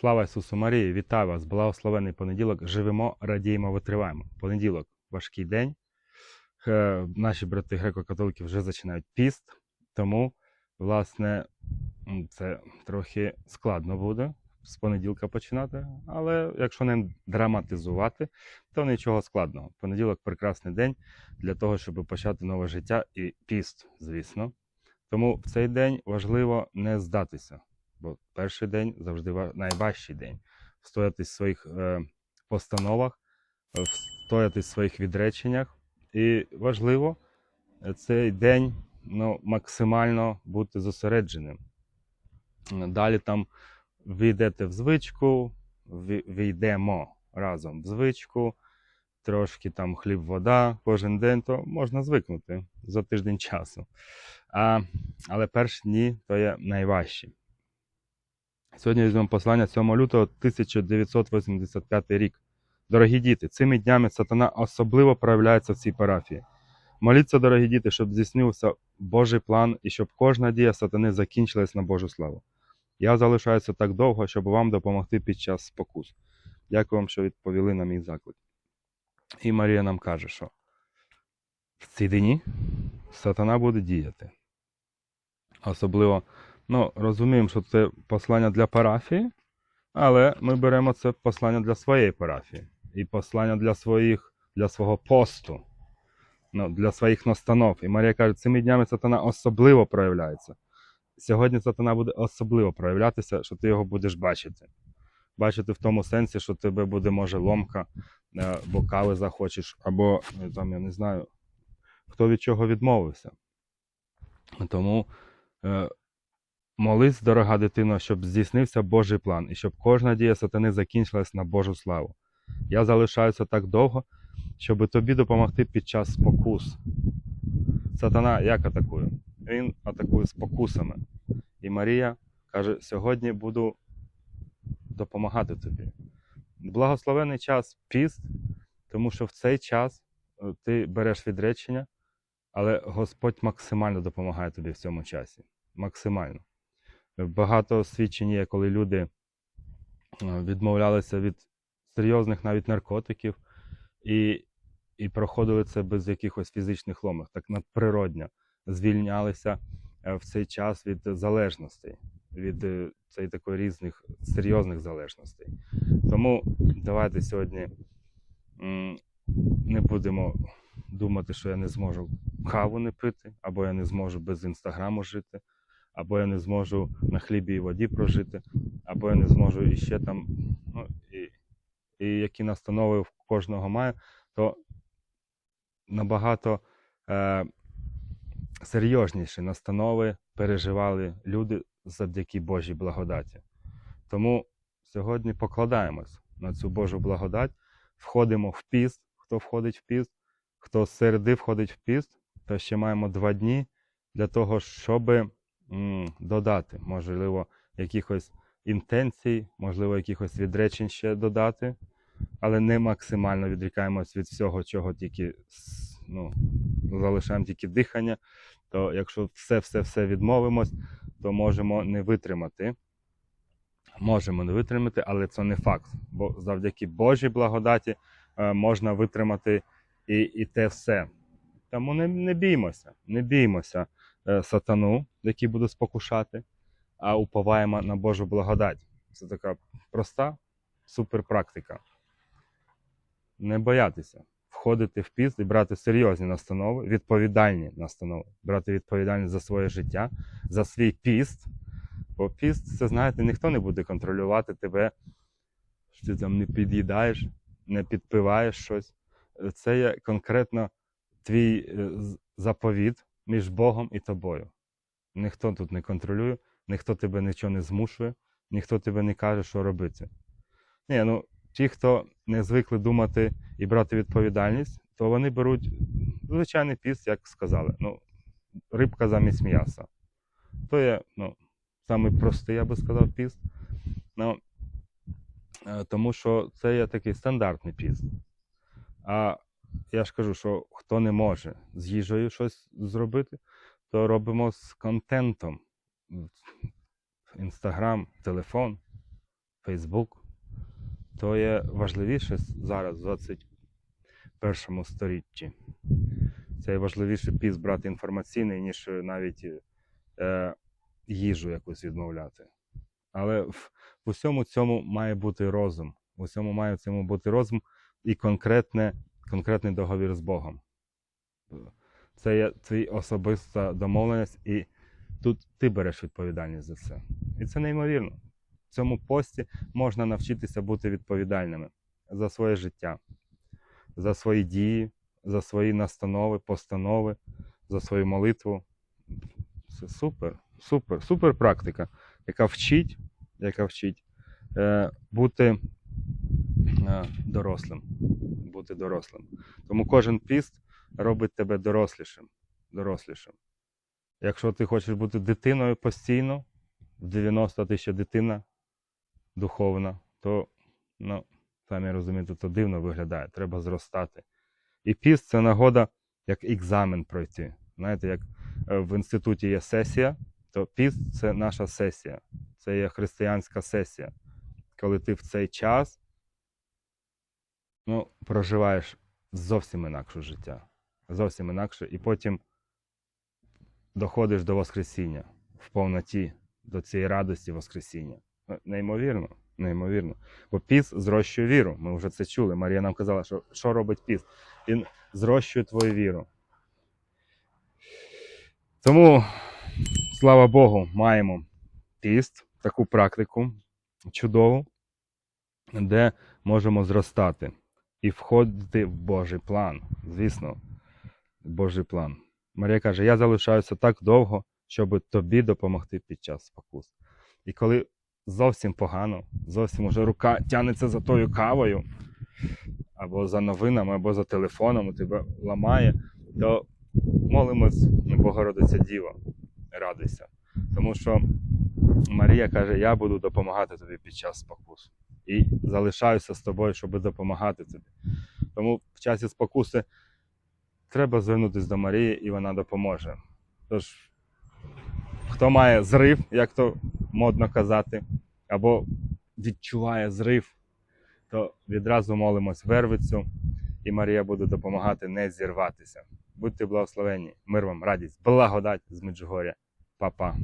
Слава Ісусу Марії! Вітаю вас! Благословений понеділок. Живемо, радіємо, витриваємо. Понеділок важкий день. Е, Наші брати греко-католики вже починають піст, тому, власне, це трохи складно буде з понеділка починати. Але якщо не драматизувати, то нічого складного. Понеділок прекрасний день для того, щоб почати нове життя і піст, звісно. Тому в цей день важливо не здатися бо перший день завжди найважчий день. Встоятись в своїх е, постановах, е, встоятись в своїх відреченнях. І важливо е, цей день ну, максимально бути зосередженим. Далі там війдете в звичку, війдемо разом в звичку, трошки там хліб, вода кожен день, то можна звикнути за тиждень часу. А, але перші дні то є найважчі. Сьогодні візьмемо послання 7 лютого 1985 рік. Дорогі діти, цими днями сатана особливо проявляється в цій парафії. Моліться, дорогі діти, щоб здійснився Божий план і щоб кожна дія сатани закінчилась на Божу славу. Я залишаюся так довго, щоб вам допомогти під час спокус. Дякую вам, що відповіли на мій заклик. І Марія нам каже, що в ці дні сатана буде діяти. Особливо Ну, розуміємо, що це послання для парафії, але ми беремо це послання для своєї парафії і послання для своїх, для свого посту, ну, для своїх настанов. І Марія каже, цими днями сатана особливо проявляється. Сьогодні сатана буде особливо проявлятися, що ти його будеш бачити. Бачити в тому сенсі, що тебе буде, може, ломка, е, бо кави захочеш, або е, там, я не знаю, хто від чого відмовився. Тому. е, Молись, дорога дитино, щоб здійснився Божий план і щоб кожна дія сатани закінчилась на Божу славу. Я залишаюся так довго, щоб тобі допомогти під час спокус. Сатана як атакує? Він атакує спокусами. І Марія каже: сьогодні буду допомагати тобі. Благословений час піст, тому що в цей час е, ти береш відречення, але Господь максимально допомагає тобі в цьому часі. Максимально. Багато свідчень є, коли люди е, відмовлялися від серйозних навіть наркотиків і, і проходили це без якихось фізичних ломах, так надприродньо звільнялися е, в цей час від залежностей, від е, цей такої різних серйозних залежностей. Тому давайте сьогодні не будемо думати, що я не зможу каву не пити, або я не зможу без інстаграму жити або я не зможу на хлібі і воді прожити, або я не зможу іще там, ну, і, і які настанови в кожного маю, то набагато е, серйозніші настанови переживали люди завдяки Божій благодаті. Тому сьогодні покладаємось на цю Божу благодать, входимо в піст, хто входить в піст, хто з середи входить в піст, то ще маємо два дні для того, щоби додати, можливо, якихось інтенцій, можливо, якихось відречень ще додати, але не максимально відрікаємось від всього, чого тільки ну, залишаємо тільки дихання. То якщо все-все-все відмовимось, то можемо не витримати. Можемо не витримати, але це не факт. Бо завдяки Божій благодаті е, можна витримати і, і те все. Тому не, не біймося, не біймося сатану, який буде спокушати, а уповаємо на Божу благодать. Це така проста суперпрактика. Не боятися входити в піст і брати серйозні настанови, відповідальні настанови, брати відповідальність за своє життя, за свій піст. Бо піст, це знаєте, ніхто не буде контролювати тебе, що ти там не під'їдаєш, не підпиваєш щось. Це є конкретно твій е, заповіт між Богом і тобою. Ніхто тут не контролює, ніхто тебе нічого не змушує, ніхто тебе не каже, що робити. Ні, ну, ті, хто не звикли думати і брати відповідальність, то вони беруть звичайний піст, як сказали. Ну, рибка замість м'яса. То є ну, самий я би сказав, піст. Ну, е, тому що це є такий стандартний піст. А я ж кажу, що хто не може з їжею щось зробити, то робимо з контентом. Інстаграм, телефон, Фейсбук, то є важливіше зараз, в 21 сторіччі. Це є важливіше піст брати інформаційний, ніж навіть е, їжу якусь відмовляти. Але в, в усьому цьому має бути розум. В усьому має в цьому бути розум і конкретне, конкретний договір з Богом. Це є твій особиста домовленість, і тут ти береш відповідальність за це. І це неймовірно. В цьому пості можна навчитися бути відповідальними за своє життя, за свої дії, за свої настанови, постанови, за свою молитву. Це супер, супер, супер практика, яка вчить, яка вчить е, бути е, дорослим. Бути дорослим. Тому кожен піст робить тебе дорослішим. дорослішим. Якщо ти хочеш бути дитиною постійно, в 90 ти ще дитина духовна, то, ну, самі розумієте, то дивно виглядає, треба зростати. І піст це нагода як екзамен пройти. Знаєте, як е, в інституті є сесія, то піст це наша сесія, це є християнська сесія. Коли ти в цей час ну, проживаєш зовсім інакше життя. Зовсім інакше, і потім доходиш до Воскресіння в повноті, до цієї радості Воскресіння. Ну, Неймовірно, неймовірно. Бо піс зрощує віру. Ми вже це чули. Марія нам казала, що що робить піс? Він зрощує твою віру. Тому, слава Богу, маємо піст, таку практику чудову, де можемо зростати і входити в Божий план. Звісно, Божий план. Марія каже: Я залишаюся так довго, щоб тобі допомогти під час спокус. І коли зовсім погано, зовсім уже рука тягнеться за тою кавою, або за новинами, або за телефоном, тебе ламає, то молимось Богородиця Діва, радуйся. Тому що Марія каже: Я буду допомагати тобі під час спокусу. І залишаюся з тобою, щоб допомагати тобі. Тому в часі спокуси треба звернутися до Марії, і вона допоможе. Тож, хто має зрив, як то модно казати, або відчуває зрив, то відразу молимось вервицю, і Марія буде допомагати не зірватися. Будьте благословені, мир вам, радість, благодать з Меджугоря. Па-па.